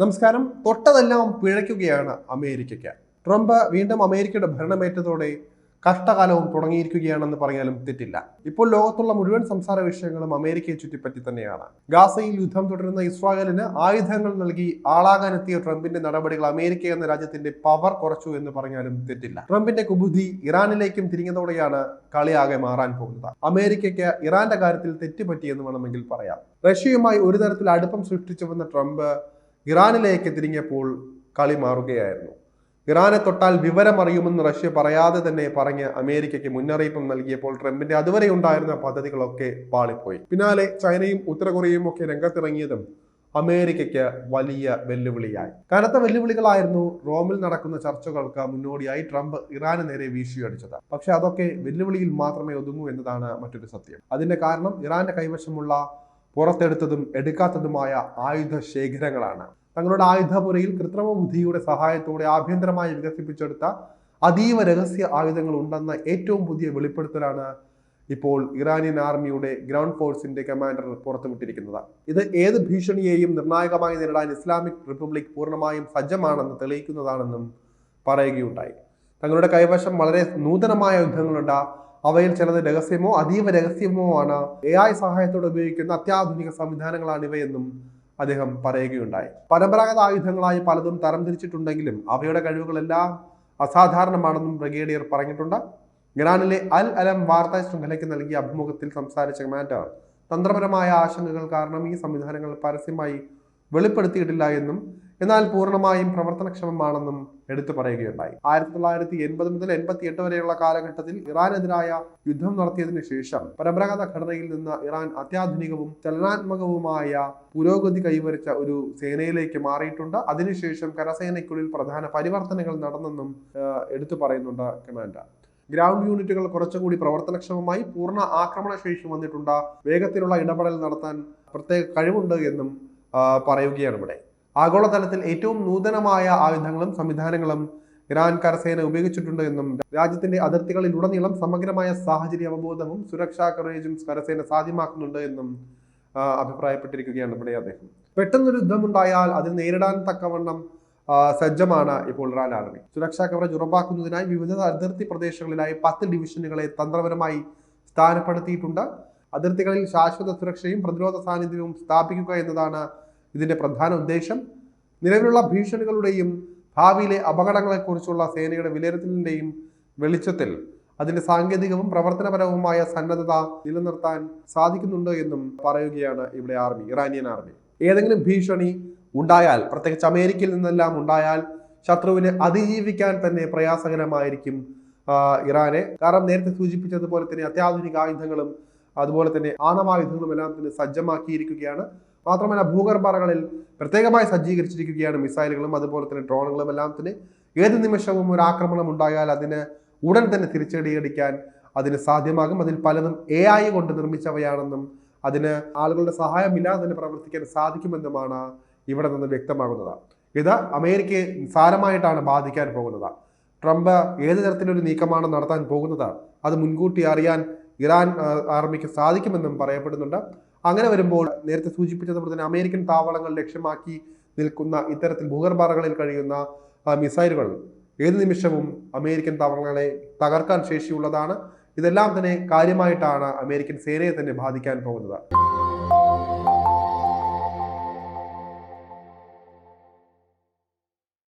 നമസ്കാരം. തൊട്ടതെല്ലാം പിഴയ്ക്കുകയാണ് അമേരിക്കയ്ക്ക്. ട്രംപ് വീണ്ടും അമേരിക്കയുടെ ഭരണമേറ്റതോടെ കഷ്ടകാലവും തുടങ്ങിയിരിക്കുകയാണെന്ന് പറഞ്ഞാലും തെറ്റില്ല. ഇപ്പോൾ ലോകത്തുള്ള മുഴുവൻ സംസാര വിഷയങ്ങളും അമേരിക്കയെ ചുറ്റിപ്പറ്റി തന്നെയാണ്. ഗാസയിൽ യുദ്ധം തുടരുന്ന ഇസ്രായേലിന് ആയുധങ്ങൾ നൽകി ആളാകാനെത്തിയ ട്രംപിന്റെ നടപടികൾ അമേരിക്ക എന്ന രാജ്യത്തിന്റെ പവർ കുറച്ചു എന്ന് പറഞ്ഞാലും തെറ്റില്ല. ട്രംപിന്റെ കുബുദ്ധി ഇറാനിലേക്കും തിരിഞ്ഞതോടെയാണ് കളിയാകെ മാറാൻ പോകുന്നത്. അമേരിക്കയ്ക്ക് ഇറാന്റെ കാര്യത്തിൽ തെറ്റുപറ്റിയെന്ന് വേണമെങ്കിൽ പറയാം. റഷ്യയുമായി ഒരു തരത്തിൽ അടുപ്പം സൃഷ്ടിച്ചു വന്ന ട്രംപ് ഇറാനിലേക്ക് തിരിഞ്ഞപ്പോൾ കളി മാറുകയായിരുന്നു. ഇറാനെ തൊട്ടാൽ വിവരമറിയുമെന്ന് റഷ്യ പറയാതെ തന്നെ പറഞ്ഞ് അമേരിക്കയ്ക്ക് മുന്നറിയിപ്പും നൽകിയപ്പോൾ ട്രംപിന്റെ അതുവരെ ഉണ്ടായിരുന്ന പദ്ധതികളൊക്കെ പാളിപ്പോയി. പിന്നാലെ ചൈനയും ഉത്തരകൊറിയയും ഒക്കെ രംഗത്തിറങ്ങിയതും അമേരിക്കയ്ക്ക് വലിയ വെല്ലുവിളിയായി. കനത്ത വെല്ലുവിളികളായിരുന്നു റോമിൽ നടക്കുന്ന ചർച്ചകൾക്ക് മുന്നോടിയായി ട്രംപ് ഇറാന് നേരെ വീശിയടിച്ചത്. പക്ഷെ അതൊക്കെ വെല്ലുവിളിയിൽ മാത്രമേ ഒതുങ്ങൂ എന്നതാണ് മറ്റൊരു സത്യം. അതിന്റെ കാരണം ഇറാന്റെ കൈവശമുള്ള പുറത്തെടുത്തതും എടുക്കാത്തതുമായ ആയുധ ശേഖരങ്ങളാണ്. തങ്ങളുടെ ആയുധപുരയിൽ കൃത്രിമ ബുദ്ധിയുടെ സഹായത്തോടെ ആഭ്യന്തരമായി വികസിപ്പിച്ചെടുത്ത അതീവ രഹസ്യ ആയുധങ്ങൾ ഉണ്ടെന്ന ഏറ്റവും പുതിയ വെളിപ്പെടുത്തലാണ് ഇപ്പോൾ ഇറാനിയൻ ആർമിയുടെ ഗ്രൗണ്ട് ഫോഴ്സിന്റെ കമാൻഡർ പുറത്തുവിട്ടിരിക്കുന്നത്. ഇത് ഏത് ഭീഷണിയെയും നിർണായകമായി നേരിടാൻ ഇസ്ലാമിക് റിപ്പബ്ലിക് പൂർണമായും സജ്ജമാണെന്ന് തെളിയിക്കുന്നതാണെന്നും പറയുകയുണ്ടായി. തങ്ങളുടെ കൈവശം വളരെ നൂതനമായ യുദ്ധങ്ങളുണ്ട്. അവയിൽ ചിലത് രഹസ്യമോ അതീവ രഹസ്യമോ ആണ്. എ ഐ സഹായത്തോടെ ഉപയോഗിക്കുന്ന അത്യാധുനിക സംവിധാനങ്ങളാണ് ഇവയെന്നും അദ്ദേഹം പറയുകയുണ്ടായി. പരമ്പരാഗത ആയുധങ്ങളായി പലതും തരംതിരിച്ചിട്ടുണ്ടെങ്കിലും അവയുടെ കഴിവുകളെല്ലാം അസാധാരണമാണെന്നും ബ്രിഗേഡിയർ പറഞ്ഞിട്ടുണ്ട്. ഇറാനിലെ അൽ അലം വാർത്താ ശൃംഖലയ്ക്ക് നൽകിയ അഭിമുഖത്തിൽ സംസാരിച്ച കമാൻഡർ തന്ത്രപരമായ ആശങ്കകൾ കാരണം ഈ സംവിധാനങ്ങൾ പരസ്യമായി വെളിപ്പെടുത്തിയിട്ടില്ല എന്നും എന്നാൽ പൂർണമായും പ്രവർത്തനക്ഷമമാണെന്നും എടുത്തു പറയുകയുണ്ടായി. ആയിരത്തി തൊള്ളായിരത്തി എൺപത് മുതൽ എൺപത്തി എട്ട് വരെയുള്ള കാലഘട്ടത്തിൽ ഇറാനെതിരായ യുദ്ധം നടത്തിയതിനു ശേഷം പരമ്പരാഗത ഘടനയിൽ നിന്ന് ഇറാൻ അത്യാധുനികവും ചലനാത്മകവുമായ പുരോഗതി കൈവരിച്ച ഒരു സേനയിലേക്ക് മാറിയിട്ടുണ്ട്. അതിനുശേഷം കരസേനയ്ക്കുള്ളിൽ പ്രധാന പരിവർത്തനങ്ങൾ നടന്നെന്നും എടുത്തു പറയുന്നുണ്ട് കമാൻഡർ. ഗ്രൗണ്ട് യൂണിറ്റുകൾ കുറച്ചുകൂടി പ്രവർത്തനക്ഷമമായി പൂർണ ആക്രമണ ശേഷി വന്നിട്ടുണ്ട്. വേഗത്തിലുള്ള ഇടപെടൽ നടത്താൻ പ്രത്യേക കഴിവുണ്ട് എന്നും പറയുകയാണ് ഇവിടെ. ആഗോളതലത്തിൽ ഏറ്റവും നൂതനമായ ആയുധങ്ങളും സംവിധാനങ്ങളും ഇറാൻ കരസേന ഉപയോഗിച്ചിട്ടുണ്ട് എന്നും രാജ്യത്തിന്റെ അതിർത്തികളിലുടനീളം സമഗ്രമായ സാഹചര്യ അവബോധവും സുരക്ഷാ കവറേജും കരസേന സാധ്യമാക്കുന്നുണ്ട് എന്നും അഭിപ്രായപ്പെട്ടിരിക്കുകയാണ് ഇവിടെ അദ്ദേഹം. പെട്ടെന്നൊരു യുദ്ധമുണ്ടായാൽ അത് നേരിടാൻ തക്കവണ്ണം സജ്ജമാണ് ഇപ്പോൾ ഇറാൻ ആർമി. സുരക്ഷാ കവറേജ് ഉറപ്പാക്കുന്നതിനായി വിവിധ അതിർത്തി പ്രദേശങ്ങളിലായി പത്ത് ഡിവിഷനുകളെ തന്ത്രപരമായി സ്ഥാനപ്പെടുത്തിയിട്ടുണ്ട്. അതിർത്തികളിൽ ശാശ്വത സുരക്ഷയും പ്രതിരോധ സാന്നിധ്യവും സ്ഥാപിക്കുക എന്നതാണ് ഇതിന്റെ പ്രധാന ഉദ്ദേശം നിലവിലുള്ള ഭീഷണികളുടെയും ഭാവിയിലെ അപകടങ്ങളെക്കുറിച്ചുള്ള സേനയുടെ വിലയിരുത്തലിന്റെയും വെളിച്ചത്തിൽ അതിന്റെ സാങ്കേതികവും പ്രവർത്തനപരവുമായ സന്നദ്ധത നിലനിർത്താൻ സാധിക്കുന്നുണ്ട് എന്നും പറയുകയാണ് ഇവിടെ ആർമി ഇറാനിയൻ ആർമി. ഏതെങ്കിലും ഭീഷണി ഉണ്ടായാൽ പ്രത്യേകിച്ച് അമേരിക്കയിൽ നിന്നെല്ലാം ഉണ്ടായാൽ ശത്രുവിന് അതിജീവിക്കാൻ തന്നെ പ്രയാസകരമായിരിക്കും ഇറാനെ. കാരണം നേരത്തെ സൂചിപ്പിച്ചതുപോലെ തന്നെ അത്യാധുനിക ആയുധങ്ങളും അതുപോലെ തന്നെ ആണവായുധങ്ങളും എല്ലാം തന്നെ സജ്ജമാക്കിയിരിക്കുകയാണ്. മാത്രമല്ല ഭൂഗർഭറകളിൽ പ്രത്യേകമായി സജ്ജീകരിച്ചിരിക്കുകയാണ് മിസൈലുകളും അതുപോലെ തന്നെ ഡ്രോണുകളും എല്ലാം തന്നെ. ഏത് നിമിഷവും ഒരു ആക്രമണം ഉണ്ടായാൽ അതിന് ഉടൻ തന്നെ തിരിച്ചടിയടിക്കാൻ അതിന് സാധ്യമാകും. അതിൽ പലതും എ ഐ കൊണ്ട് നിർമ്മിച്ചവയാണെന്നും അതിന് ആളുകളുടെ സഹായമില്ലാതെ തന്നെ പ്രവർത്തിക്കാൻ സാധിക്കുമെന്നുമാണ് ഇവിടെ നിന്ന് വ്യക്തമാകുന്നത്. ഇത് അമേരിക്കയെ സാരമായിട്ടാണ് ബാധിക്കാൻ പോകുന്നത്. ട്രംപ് ഏത് തരത്തിലൊരു നീക്കമാണ് നടത്താൻ പോകുന്നത്? അത് മുൻകൂട്ടി അറിയാൻ ഇറാൻ ആർമിക്ക് സാധിക്കുമെന്നും പറയപ്പെടുന്നുണ്ട്. അങ്ങനെ വരുമ്പോൾ നേരത്തെ സൂചിപ്പിച്ചതുപോലെ തന്നെ അമേരിക്കൻ താവളങ്ങൾ ലക്ഷ്യമാക്കി നിൽക്കുന്ന ഇത്തരത്തിൽ ഭൂഗർഭാറകളിൽ കഴിയുന്ന മിസൈലുകൾ ഏത് നിമിഷവും അമേരിക്കൻ താവളങ്ങളെ തകർക്കാൻ ശേഷിയുള്ളതാണ്. ഇതെല്ലാം തന്നെ കാര്യമായിട്ടാണ് അമേരിക്കൻ സേനയെ തന്നെ ബാധിക്കാൻ പോകുന്നത്.